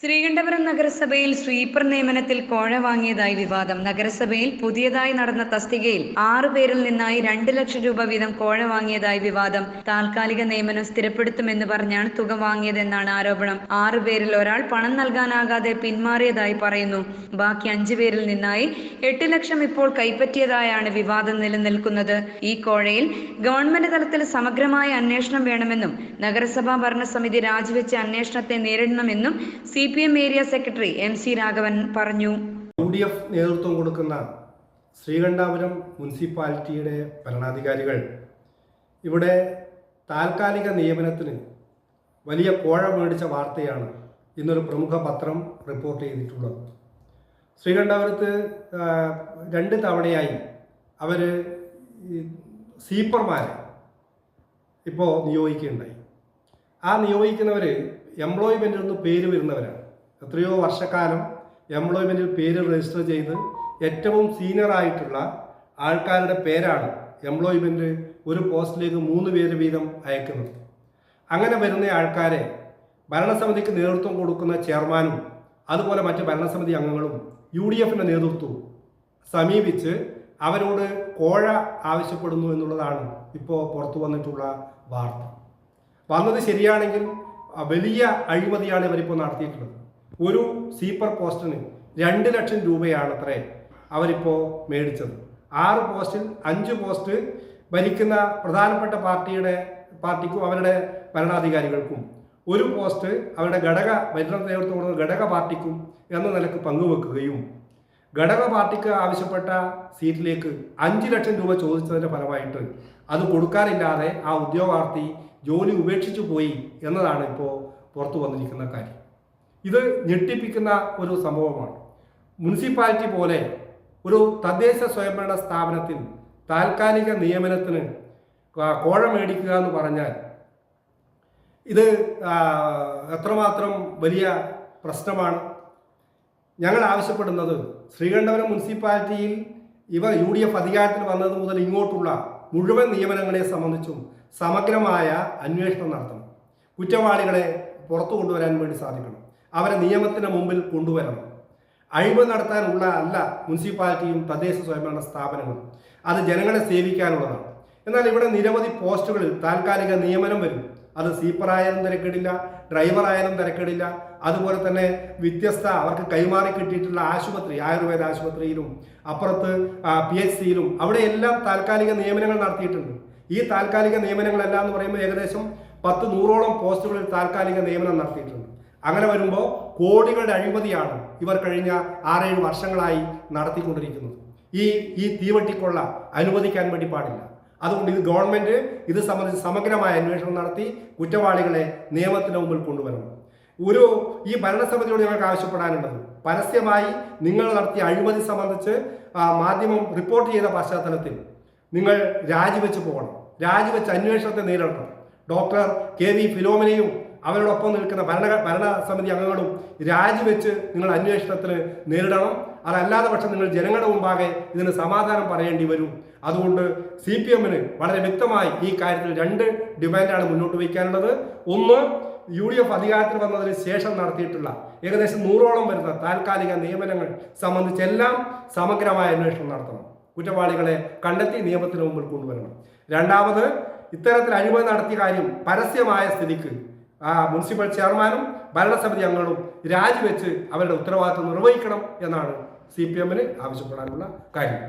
ശ്രീകണ്ഠപുരം നഗരസഭയിൽ സ്വീപ്പർ നിയമനത്തിൽ കോഴ വാങ്ങിയതായി വിവാദം. നഗരസഭയിൽ പുതിയതായി നടന്ന തസ്തികയിൽ ആറു പേരിൽ നിന്നായി രണ്ട് ലക്ഷം രൂപ വീതം കോഴ വാങ്ങിയതായി വിവാദം. താൽക്കാലിക നിയമനം സ്ഥിരപ്പെടുത്തുമെന്ന് പറഞ്ഞാണ് തുക വാങ്ങിയതെന്നാണ് ആരോപണം. ആറു പേരിൽ ഒരാൾ പണം നൽകാനാകാതെ പിന്മാറിയതായി പറയുന്നു. ബാക്കി അഞ്ചു പേരിൽ നിന്നായി എട്ട് ലക്ഷം ഇപ്പോൾ കൈപ്പറ്റിയതായാണ് വിവാദം നിലനിൽക്കുന്നത്. ഈ കോഴയിൽ ഗവൺമെന്റ് തലത്തിൽ സമഗ്രമായ അന്വേഷണം വേണമെന്നും നഗരസഭാ ഭരണസമിതി രാജിവെച്ച അന്വേഷണത്തെ നേരിടണമെന്നും C P M area secretary M C Raghavan പറഞ്ഞു. യു ഡി എഫ് നേതൃത്വം കൊടുക്കുന്ന ശ്രീകണ്ഠാപുരം മുനിസിപ്പാലിറ്റിയുടെ ഭരണാധികാരികൾ ഇവിടെ താൽക്കാലിക നിയമനത്തിന് വലിയ കോഴ മേടിച്ച വാർത്തയാണ് ഇന്നൊരു പ്രമുഖ പത്രം റിപ്പോർട്ട് ചെയ്തിട്ടുള്ളത്. ശ്രീകണ്ഠാപുരത്ത് രണ്ട് തവണയായി അവർ സീപ്പർമാരെ ഇപ്പോൾ നിയോഗിക്കുകയുണ്ടായി. ആ നിയോഗിക്കുന്നവർ എംപ്ലോയ്മെന്റിൽ നിന്ന് പേര് വരുന്നവരാണ്. എത്രയോ വർഷക്കാലം എംപ്ലോയ്മെന്റിൽ പേര് രജിസ്റ്റർ ചെയ്ത് ഏറ്റവും സീനിയർ ആയിട്ടുള്ള ആൾക്കാരുടെ പേരാണ് എംപ്ലോയ്മെന്റ് ഒരു പോസ്റ്റിലേക്ക് മൂന്ന് പേര് വീതം അയക്കുന്നത്. അങ്ങനെ വരുന്ന ആൾക്കാരെ ഭരണസമിതിക്ക് നേതൃത്വം കൊടുക്കുന്ന ചെയർമാനും അതുപോലെ മറ്റ് ഭരണസമിതി അംഗങ്ങളും യു ഡി എഫിന്റെ നേതൃത്വവും സമീപിച്ച് അവരോട് കോഴ ആവശ്യപ്പെടുന്നു എന്നുള്ളതാണ് ഇപ്പോൾ പുറത്തു വന്നിട്ടുള്ള വാർത്ത. വന്നത് ശരിയാണെങ്കിൽ വലിയ അഴിമതിയാണ് ഇവരിപ്പോൾ നടത്തിയിട്ടുള്ളത്. ഒരു സീപ്പർ പോസ്റ്റിന് രണ്ട് ലക്ഷം രൂപയാണ് അത്രേ അവരിപ്പോൾ മേടിച്ചത്. ആറ് പോസ്റ്റിൽ അഞ്ച് പോസ്റ്റ് ഭരിക്കുന്ന പ്രധാനപ്പെട്ട പാർട്ടിയുടെ പാർട്ടിക്കും അവരുടെ ഭരണാധികാരികൾക്കും ഒരു പോസ്റ്റ് അവരുടെ ഘടക ഭരണ നേതൃത്വം കൊടുക്കുന്ന ഘടക പാർട്ടിക്കും എന്ന നിലയ്ക്ക് പങ്കുവെക്കുകയും ഘടക പാർട്ടിക്ക് ആവശ്യപ്പെട്ട സീറ്റിലേക്ക് അഞ്ച് ലക്ഷം രൂപ ചോദിച്ചതിന്റെ ഫലമായിട്ട് അത് കൊടുക്കാനില്ലാതെ ആ ഉദ്യോഗാർത്ഥി ജോലി ഉപേക്ഷിച്ചു പോയി എന്നതാണ് ഇപ്പോൾ പുറത്തു വന്നിരിക്കുന്ന കാര്യം. ഇത് ഞെട്ടിപ്പിക്കുന്ന ഒരു സംഭവമാണ്. മുനിസിപ്പാലിറ്റി പോലെ ഒരു തദ്ദേശ സ്വയംഭരണ സ്ഥാപനത്തിൽ താൽക്കാലിക നിയമനത്തിന് കോഴ മേടിക്കുക എന്ന് പറഞ്ഞാൽ ഇത് എത്രമാത്രം വലിയ പ്രശ്നമാണ്. ഞങ്ങൾ ആവശ്യപ്പെടുന്നത് ശ്രീകണ്ഠപുരം മുനിസിപ്പാലിറ്റിയിൽ ഇവ യു ഡി എഫ് അധികാരത്തിൽ വന്നത് മുതൽ ഇങ്ങോട്ടുള്ള മുഴുവൻ നിയമനങ്ങളെ സംബന്ധിച്ചും സമഗ്രമായ അന്വേഷണം നടത്തണം. കുറ്റവാളികളെ പുറത്തു കൊണ്ടുവരാൻ വേണ്ടി സാധിക്കണം. അവരെ നിയമത്തിന് മുമ്പിൽ കൊണ്ടുവരണം. അഴിമതി നടത്താനുള്ള അല്ല മുനിസിപ്പാലിറ്റിയും തദ്ദേശ സ്വയംഭരണ സ്ഥാപനങ്ങളും. അത് ജനങ്ങളെ സേവിക്കാനുള്ളതാണ്. എന്നാൽ ഇവിടെ നിരവധി പോസ്റ്റുകളിൽ താൽക്കാലിക നിയമനം വരും. അത് സീപ്പറായാലും തിരക്കേടില്ല ഡ്രൈവറായാലും തിരക്കേടില്ല. അതുപോലെ തന്നെ വ്യത്യസ്ത അവർക്ക് കൈമാറി കിട്ടിയിട്ടുള്ള ആശുപത്രി ആയുർവേദ ആശുപത്രിയിലും അപ്പുറത്ത് പി എച്ച് സിയിലും അവിടെയെല്ലാം താൽക്കാലിക നിയമനങ്ങൾ നടത്തിയിട്ടുണ്ട്. ഈ താൽക്കാലിക നിയമനങ്ങളെല്ലാം എന്ന് പറയുമ്പോൾ ഏകദേശം പത്ത് നൂറോളം പോസ്റ്റുകളിൽ താൽക്കാലിക നിയമനം നടത്തിയിട്ടുണ്ട്. അങ്ങനെ വരുമ്പോൾ കോടികളുടെ അഴിമതിയാണ് ഇവർ കഴിഞ്ഞ ആറേഴ് വർഷങ്ങളായി നടത്തിക്കൊണ്ടിരിക്കുന്നത്. ഈ ഈ തീവട്ടിക്കൊള്ള അനുവദിക്കാൻ വേണ്ടി പാടില്ല. അതുകൊണ്ട് ഇത് ഗവൺമെന്റ് ഇത് സംബന്ധിച്ച് സമഗ്രമായ അന്വേഷണം നടത്തി കുറ്റവാളികളെ നിയമത്തിന് മുമ്പിൽ കൊണ്ടുവരണം. ഒരു ഈ ഭരണസമിതിയോട് ഞങ്ങൾക്ക് ആവശ്യപ്പെടാനുള്ളത് പരസ്യമായി നിങ്ങൾ നടത്തിയ അഴിമതി സംബന്ധിച്ച് മാധ്യമം റിപ്പോർട്ട് ചെയ്ത പശ്ചാത്തലത്തിൽ നിങ്ങൾ രാജിവെച്ച് പോകണം. രാജിവെച്ച് അന്വേഷണത്തെ നേരിടണം. ഡോക്ടർ കെ വി ഫിലോമിനയും അവരോടൊപ്പം നിൽക്കുന്ന ഭരണ ഭരണസമിതി അംഗങ്ങളും രാജിവെച്ച് നിങ്ങൾ അന്വേഷണത്തിന് നേരിടണം. അതല്ലാതെ പക്ഷെ നിങ്ങൾ ജനങ്ങളുടെ മുമ്പാകെ ഇതിന് സമാധാനം പറയേണ്ടി വരും. അതുകൊണ്ട് സി പി എമ്മിന് വളരെ വ്യക്തമായി ഈ കാര്യത്തിൽ രണ്ട് ഡിമാൻഡാണ് മുന്നോട്ട് വയ്ക്കാനുള്ളത്. ഒന്ന് യു ഡി എഫ് അധികാരത്തിൽ വന്നതിന് ശേഷം നടത്തിയിട്ടുള്ള ഏകദേശം നൂറോളം വരുന്ന താൽക്കാലിക നിയമനങ്ങൾ സംബന്ധിച്ചെല്ലാം സമഗ്രമായ അന്വേഷണം നടത്തണം. കുറ്റവാളികളെ കണ്ടെത്തി നിയമത്തിന് മുമ്പിൽ കൊണ്ടുവരണം. രണ്ടാമത് ഇത്തരത്തിൽ അഴിമതി നടത്തിയ കാര്യം പരസ്യമായ സ്ഥിതിക്ക് ആ മുനിസിപ്പൽ ചെയർമാനും ഭരണസമിതി അംഗങ്ങളും രാജിവെച്ച് അവരുടെ ഉത്തരവാദിത്വം നിർവഹിക്കണം എന്നാണ് സി പി എമ്മിന് ആവശ്യപ്പെടാനുള്ള കാര്യം.